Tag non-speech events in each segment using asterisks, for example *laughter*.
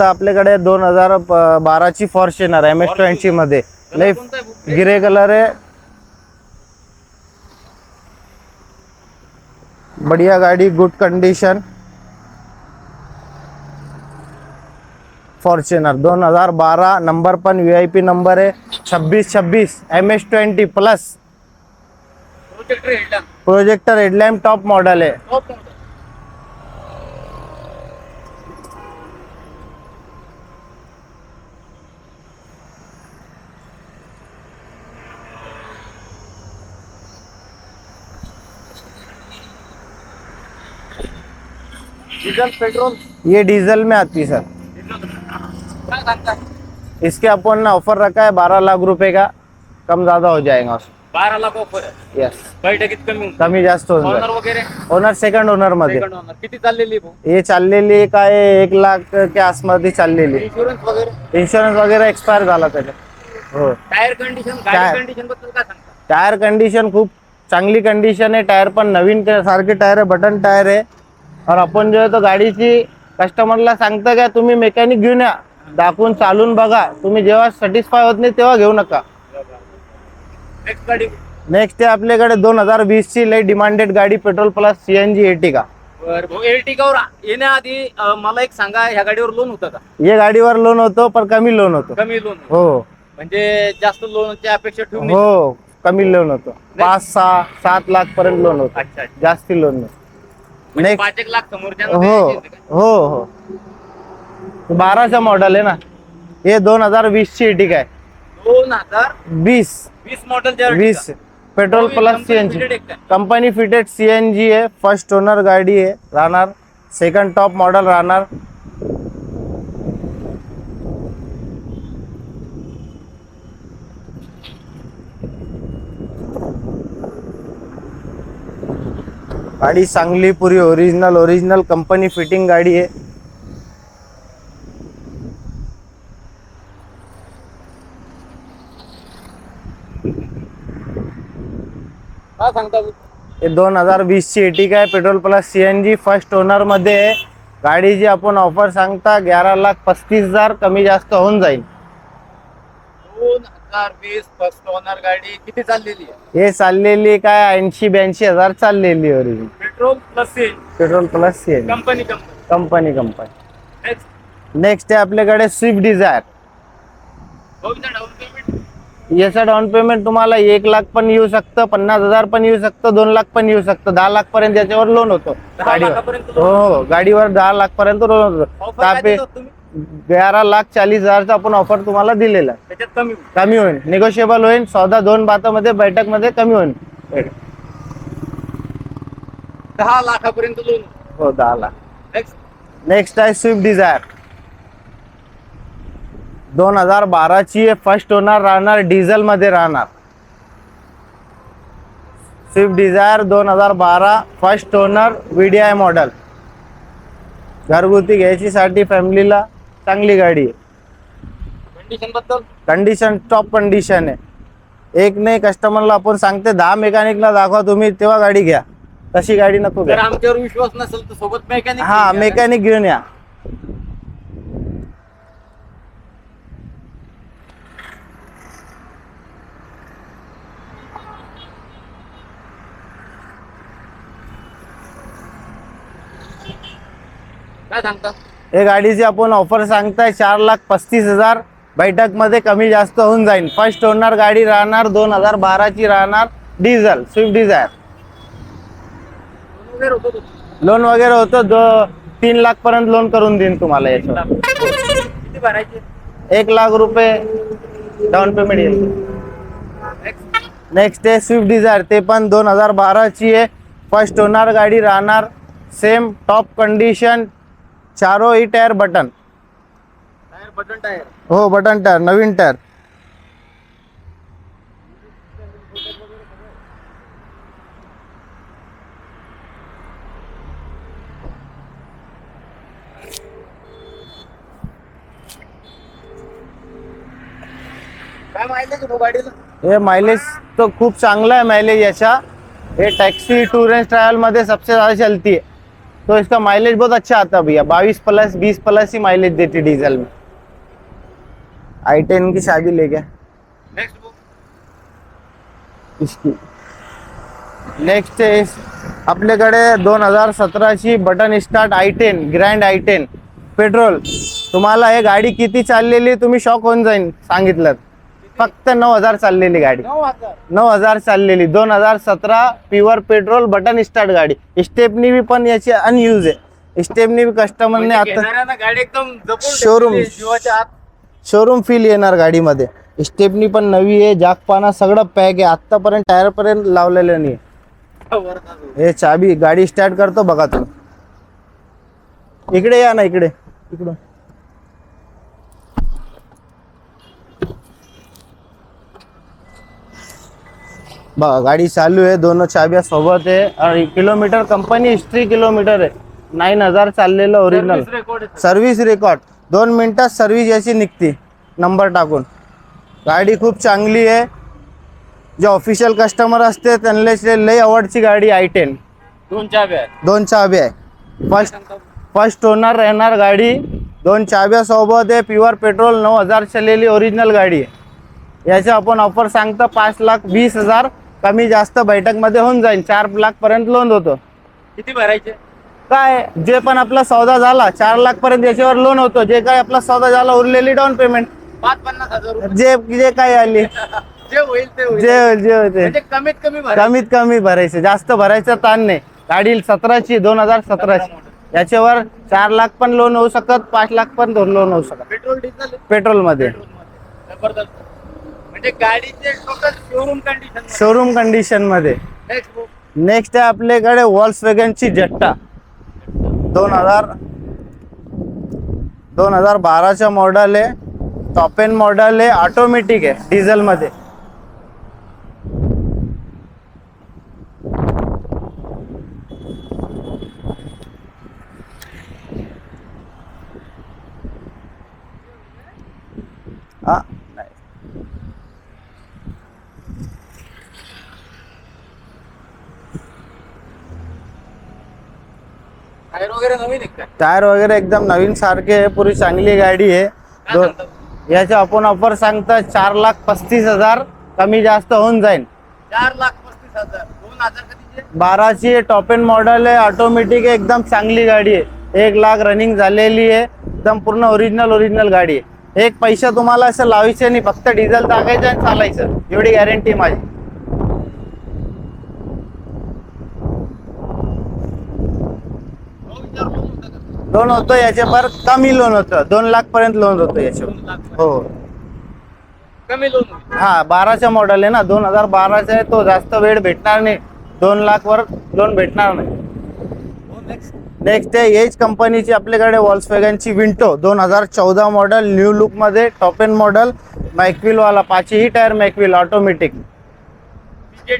आपल्याकडे दोन हजार बाराची फॉर्च्युनर एम एस ट्वेंटी मध्ये. लई गिरे कलर आहे. बढ़िया गाड़ी गुड कंडीशन फॉर्च्युनर दोन हजार बारा नंबर पण व्ही आय पी नंबर आहे. छब्बीस छब्बीस M S twenty plus. Projector headlamp top model आहे. Diesel petrol? ये डीजल में आती सर। काय सांगता इसके अपन ने ऑफर रखा है बारह लाख रुपए का। कम ज्यादा हो जाएगा उसमें। बारा लाख ऑफर यस बैठकीत कमी कमी जास्त वगैरे ओनर सेकंड ओनरमध्ये किती चाललेली ये चाललेली काय एक लाख के आसपास चाललेली इन्शुरन्स वगैरे इन्शुरन्स वगैरे एक्सपायर झाला त्याचा। हो। टायर कंडिशन कंडिशनबद्दल काय सांगता? टायर कंडिशन खूप चांगली कंडिशन आहे. टायर पण नवीन सारखे टायर आहे बटन टायर आहे. और आपण जो तो गाडीची कस्टमरला सांगता का तुम्ही मेकॅनिक घेऊन या दाखवून चालून बघा. तुम्ही जेव्हा सॅटिस्फाय होत नाही तेव्हा घेऊ नका. नेक्स्ट गाडी नेक्स्ट आहे आपल्याकडे दोन हजार वीस ची लई डिमांडेड गाडी पेट्रोल प्लस सीएनजी एटिका एर्टिगावर येण्याआधी मला एक सांगा ह्या गाडीवर लोन होतं का? ये गाडीवर लोन होतो पण कमी लोन होतो. कमी लोन हो. म्हणजे जास्त लोनची अपेक्षा ठेवून. हो कमी लोन होतो. पाच सहा सात लाख पर्यंत लोन होतो. जास्ती लोन नाही म्हणजे नेक्स्ट पाच एक लाख समोरच्या हो हो हो. बाराचा मॉडेल आहे ना. हे दोन हजार वीस ची एटिका आहे. दोन हजार वीस. वीस मॉडेल वीस. पेट्रोल हो, plus CNG company fitted CNG आहे. फर्स्ट ओनर गाडी आहे. राहणार. सेकंड टॉप मॉडेल राहणार. गाडी चांगली पुरी ओरिजिनल ओरिजिनल कंपनी फिटिंग गाडी आहे. काय सांगता भाऊ? हे दोन हजार वीस ची एटी काय पेट्रोल प्लस सीएनजी फर्स्ट ओनरमध्ये आहे. गाडीची आपण ऑफर सांगता ग्यारा लाख पस्तीस हजार कमी जास्त होऊन जाईल. दोन हजार वीस फर्स्ट ओनर गाडी किती चाललेली आहे? हे चाललेली काय ऐंशी ब्याऐंशी हजार चाललेली petrol plus petrol plus CNG company company company company next next आहे आपल्याकडे स्विफ्ट डिझायर डाऊन पेमेंट याचं डाऊन पेमेंट तुम्हाला एक लाख पण येऊ शकतं पन्नास हजार पण येऊ शकतं दोन लाख पण येऊ शकतं. दहा लाख पर्यंत याच्यावर लोन होतो. दहा गाडीवर. लाखापर्यंत हो हो गाडीवर दहा लाख पर्यंत लोन होतो. काय तापे तुम्ही? ग्यारा लाख चाळीस हजारचा आपण ऑफर तुम्हाला दिलेला आहे. त्याच्यात कमी होईल. कमी होईल. निगोशिएबल होईल. सौदा दोन बातामध्ये बैठकमध्ये कमी होईल. दहा लाखापर्यंत लोन हो दहा लाख. नेक्स्ट नेक्स्ट आहे स्विफ्ट डिझायर दोन हजार बाराची फर्स्ट ओनर राहणार डिझेल मध्ये राहणार. स्विफ्ट डिझायर दोन हजार बारा फर्स्ट ओनर व्हीडीआय मॉडेल घरगुती घ्यायची साठी फॅमिलीला चांगली गाडी आहे. कंडिशनबद्दल? कंडिशन टॉप कंडिशन आहे. एक नाही कस्टमरला आपण सांगते दहा मेकॅनिकला दाखवा तुम्ही तेव्हा गाडी घ्या. तशी गाडी नको जर घ्या आमच्यावर विश्वास नसेल तर सोबत मेकॅनिक हा मेकॅनिक घेऊन या. काय सांगता? हे गाडीची आपण ऑफर सांगताय चार लाख पस्तीस हजार. बैठकमध्ये कमी जास्त होऊन जाईल. फर्स्ट ओनर गाडी राहणार दोन हजार बाराची राहणार डिझेल स्विफ्ट डिझायर लोन वगैरे होतो होतं दो तीन लाख पर्यंत लोन करून देईन तुम्हाला याच्यावर. एक लाख रुपये डाऊन पेमेंट येईल. नेक्स्ट नेक्स्ट आहे स्विफ्ट डिझायर ते पण दोन हजार बाराची आहे. फर्स्ट ओनर गाडी राहणार सेम टॉप कंडिशन चारो ही tyre button. Tyre button tyre. हो बटन टायर नवीन टायर. काय गाडीला हे माइलेज तो खूप चांगला आहे माइलेज याचा. हे टॅक्सी टूर अँड ट्रॅव्हलमध्ये सबसे ज्यादा चलती है तो इसका माइलेज बहुत अच्छा आता है भैया। बाईस प्लस बीस प्लस ही माइलेज देती डीजल में। आई टेन की शादी ले गया। नेक्स्ट बुक इसकी। नेक्स्ट आपल्याकडे दोन हज़ार सतराची button start i ten Grand i ten petrol तुम्हाला हे गाडी किती चाललेली तुम्ही शॉक होऊन जाईन सांगितलं. फक्त नऊ हजार चाललेली गाडी. नऊ हजार. चाललेली. दोन हजार सतरा प्युअर पेट्रोल बटन स्टार्ट गाडी. स्टेपनी बी पण याची अनयूज आहे. स्टेपनी बी कस्टमरने म्हणजे आता गाडी एकदम आत. शोरूम फील येणार गाडीमध्ये. स्टेपनी पण नवी आहे जागपाना सगळं पॅक आहे. आतापर्यंत टायर पर्यंत लावलेलं नाही. हे चाबी गाडी स्टार्ट करतो बघा तुम्ही. इकडे या ना इकडे. इकडं बघा गाडी चालू आहे दोन चाब्या सोबत आहे. आणि किलोमीटर कंपनी हिस्ट्री किलोमीटर आहे. नाईन हजार चाललेलं ओरिजिनल. सर्व्हिस रेकॉर्ड दोन मिनिटात सर्व्हिस याची निघते. नंबर टाकून. गाडी खूप चांगली आहे. जे ऑफिशियल कस्टमर असते त्यांना लई आवडची गाडी आय टेन दोन चाब्या. दोन चाबी आहे. फर्स्ट फर्स्ट ओनर राहणार गाडी. दोन चाब्या सोबत आहे. प्युअर पेट्रोल नऊ हजार चाललेली ओरिजिनल गाडी आहे. याची आपण ऑफर सांगता पाच लाख वीस हजार कमी जास्त बैठकमध्ये होऊन जाईल चार लाख पर्यंत लोन होतं. किती भरायचे? काय? जे पण आपला सौदा झाला चार लाख पर्यंत याच्यावर लोन होतो. जे काय आपला सौदा झाला उरलेली डाऊन पेमेंट पाच पन्नास हजार रुपये. जे जे काय आली. *laughs* जे होईल ते होईल. जे जे होते म्हणजे कमीत कमी भरायचे. कमीत कमी भरायचे. जास्त भरायचं ताण नाही. गाडी सतराची दोन हजार सतराची याच्यावर चार लाख पण लोन होऊ शकत पाच लाख पण लोन होऊ शकत. पेट्रोल डिझेल पेट्रोलमध्ये जबरदस्त. म्हणजे गाडीचे टोटल शोरूम कंडिशन शोरूम कंडिशनमध्ये. नेक्स्ट आहे आपल्याकडे वॉल्स ची जट्टा दोन हजार दोन हजार बाराच्या मॉडल आहे. टॉप एन मॉडल आहे. ऑटोमॅटिक आहे. डिझेल टायर वगैरे नवीन आहे टायर वगैरे एकदम नवीन सारखे आहे पुरी चांगली गाडी आहे. दो? याचे आपण ऑफर सांगता चार लाख पस्तीस हजार कमी जास्त होऊन जाईल चार लाख पस्तीस हजार. दोन हजार कधीचे बाराची टॉप एन मॉडेल आहे ऑटोमॅटिक आहे एकदम चांगली गाडी आहे. एक लाख रनिंग झालेली आहे एकदम पूर्ण ओरिजिनल ओरिजिनल गाडी आहे. एक पैसा तुम्हाला असं लावायचं नाही फक्त डिझेल टाकायचं आणि चालायचं. एवढी गॅरंटी माझी हो, विचार करून होतं का? लोन होतं याच्यावर कमी लोन होतं. दोन लाख पर्यंत लोन होतं याच्यावर. हो. कमी लोन होईल हा बाराचा मॉडेल आहे ना. दोन हजार बाराचा आहे तो जास्त वेळ भेटणार नाही. दोन लाख वर लोन भेटणार नाही. हो नेक्स्ट नेक्स्ट आहे एज कंपनीची आपल्याकडे वॉल्सवॅगनची विंटो दोन हजार चौदा मॉडेल न्यू लुकमध्ये टॉप एन मॉडेल वाला पाचही टायर मॅकविल ऑटोमॅटिक ही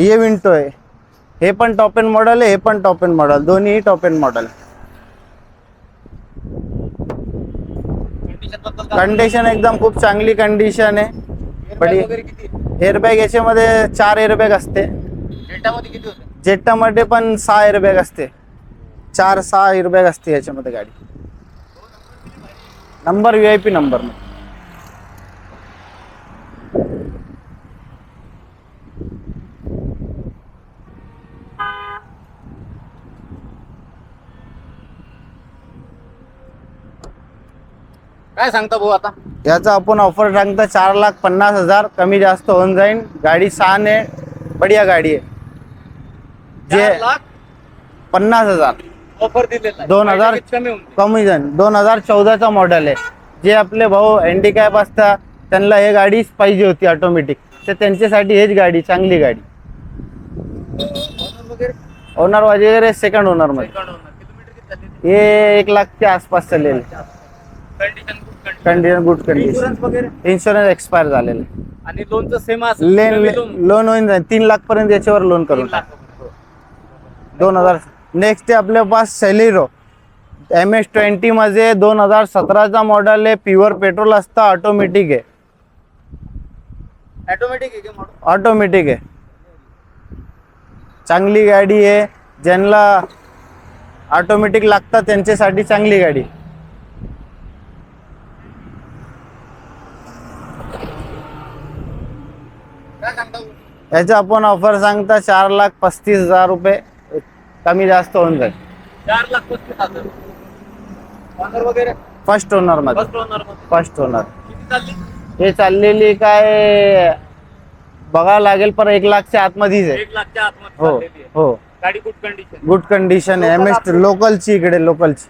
हे विंटो आहे. हे पण टॉप एन मॉडेल आहे हे पण टॉप एन मॉडेल दोन्ही टॉप एन मॉडेल कंडिशन एकदम खूप चांगली कंडिशन आहे. किती? एअरबॅग याच्यामध्ये चार एअरबॅग असते. जेट्टामध्ये पण सहा एअरबॅग असते. चार सहा एअरबॅग असते याच्यामध्ये गाडी. Number V I P number काय सांगता भाऊ आता? याचा आपण ऑफर सांगता चार लाख पन्नास हजार कमी जास्त होऊन जाईल गाडी छान आहे बढिया गाडी आहे. चार जे लाख? पन्नास हजार. ऑफर दिलेला आहे. दोन हजार कमी होऊन कमी जाईल दोन हजार चौदाचा मॉडेल आहे. जे आपले भाऊ हँडिकॅप असतात त्यांना हे गाडीच पाहिजे होती ऑटोमॅटिक तर त्यांच्यासाठी हेच गाडी चांगली गाडी. वगैरे? ओनर वगैरे सेकंड ओनरमध्ये. किलोमीटर किती झाले हे एक लाखच्या आसपास चाललेले. Condition condition good condition insurance वगैरे? इन्शुरन्स एक्सपायर झालेलं आहे. आणि लोनचं सेम लेन लोन होईन जाईल तीन लाख पर्यंत याच्यावर लोन करून तीन लाख वगैरे. दोन हजार नेक्स्ट आपल्या पास सेलिरो एम एस ट्वेंटी मध्ये दोन हजार सतराचा मॉडेल आहे. प्युअर पेट्रोल असतं. ऑटोमॅटिक आहे. ऑटोमॅटिक आहे मॉडल ऑटोमॅटिक आहे. चांगली गाडी आहे. ज्यांना ऑटोमॅटिक लागतात त्यांच्यासाठी चांगली गाडी काय सांगता भाऊ? याचं आपण ऑफर सांगता चार लाख पस्तीस हजार रुपये कमी जास्त होऊन जाईल. चार लाख पस्तीस हजार. वगैरे? फर्स्ट ओनरमध्ये. फर्स्ट ओनरमध्ये. फर्स्ट ओनर किती चालली? हे चाललेली काय बघावं लागेल पण एक लाखच्या आतमध्येच आहे. एक लाखच्या आतमध्ये हो चाललेली आहे. हो. गाडी गुड कंडिशन गुड कंडिशन आहे. एम एस लोकलची इकडे लोकलची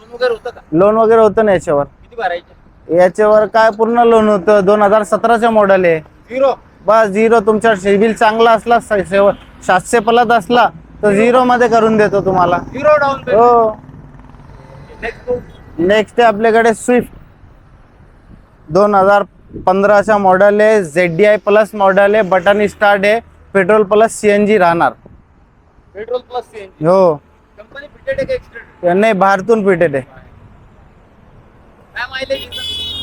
लोन वगैरे होतं का? लोन वगैरे होतं ना याच्यावर. किती भरायचे? याच्यावर काय पूर्ण लोन होतं? दोन हजार सतराचं मॉडेल आहे. झिरो बस झिरो तुमचा सिबिल चांगला असला सातशे प्लस असला तर झिरो मध्ये करून देतो तुम्हाला. झिरो डाऊन हो. नेक्स्ट नेक्स्ट आहे आपल्याकडे स्विफ्ट दोन हजार पंधराचा मॉडेल आहे Z D I plus model आहे बटन स्टार्ट आहे petrol plus C N G राहणार. पेट्रोल प्लस सीएनजी हो. नाही बाहेरतून फिटेड आहे.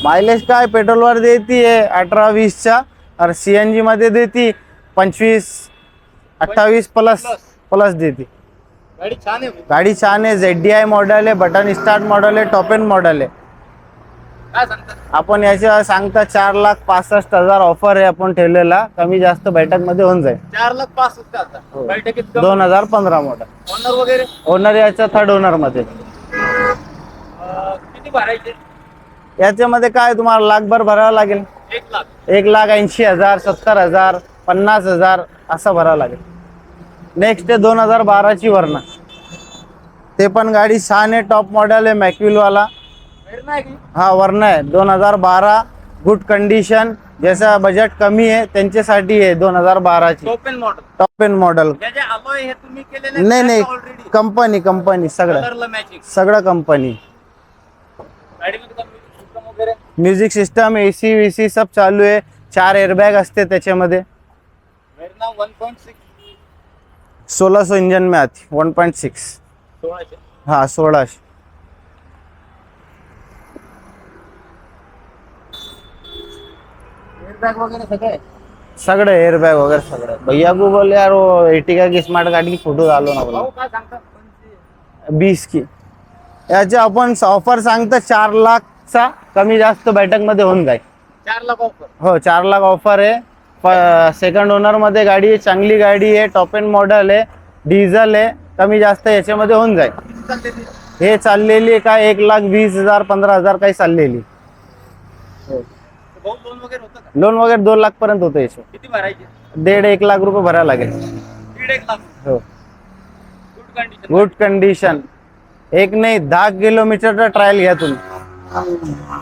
मायलेज काय? पेट्रोलवर देती अठरा वीसच्या. और सी एन जी मध्ये देती पंचवीस अठ्ठावीस प्लस. प्लस देती. गाडी छान आहे भाऊ. गाडी छान आहे झेड डी आय मॉडेल आहे बटन स्टार्ट मॉडेल आहे टॉप एंड मॉडेल आहे. काय सांगतात आपण याच्या सांगता चार लाख पासष्ट हजार ऑफर आहे आपण ठेवलेला कमी जास्त बैठकमध्ये होऊन जाईल. चार लाख पाच होते आता. हो. बैठकीत दोन हजार पंधरा मॉडेल ऑनर वगैरे? ओनर याच्या थर्ड ओनरमध्ये. अं, किती भरायचे? याच्यामध्ये काय तुम्हाला लाखभर भरावं लागेल? एक लाख ऐंशी हजार सत्तर हजार पन्नास हजार असं भरावं लागेल. नेक्स्ट आहे दोन हजार बाराची वरना ते पण गाडी आहे टॉप मॉडेल आहे मॅक्युलवाला हा वरना आहे. दोन हजार बारा गुड कंडिशन ज्याचा बजेट कमी आहे त्यांच्यासाठी आहे दोन हजार बाराची. टॉप एंड मॉडेल हे नाही नाही. कंपनी कंपनी सगळं. सगळं कंपनी गाडीमध्ये कम्प्युटर सिस्टम वगैरे music system A C V C सब चालू आहे. चार एअरबॅग असते त्याच्यामध्ये. वेरना वन पॉईंट सिक्स सोळा सौ इंजन में आती वन पॉईंट सिक्स सोळाशे. हा सोळाशे. एअरबॅग वगैरे सगळं सगळं एअरबॅग वगैरे सगळं भैया को बोले यार वो एटिका की स्मार्ट गाड़ी की फोटो डालो ना बोला बीस की. याचे आपण ऑफर सांगतो चार लाखचा कमी जास्त बैठकमध्ये होऊन जाईल. चार लाख ऑफर हो चार लाख ऑफर आहे. सेकंड ओनरमध्ये गाडी आहे चांगली गाडी आहे टॉप एंड मॉडेल आहे डिझेल आहे कमी जास्त याच्यामध्ये होऊन जाईल. हे चाललेली काय एक लाख वीस हजार पंधरा हजार काही चाललेली. लोन वगैरे का? लोन वगैरे दोन लाख पर्यंत होतं याचं किती भरायचे? दीड एक लाख रुपये भरायला लागेल. हो. गुड कंडिशन गुड कंडिशन एक नाही दहा किलोमीटरचा ट्रायल घ्या तुम्ही. 他是女孩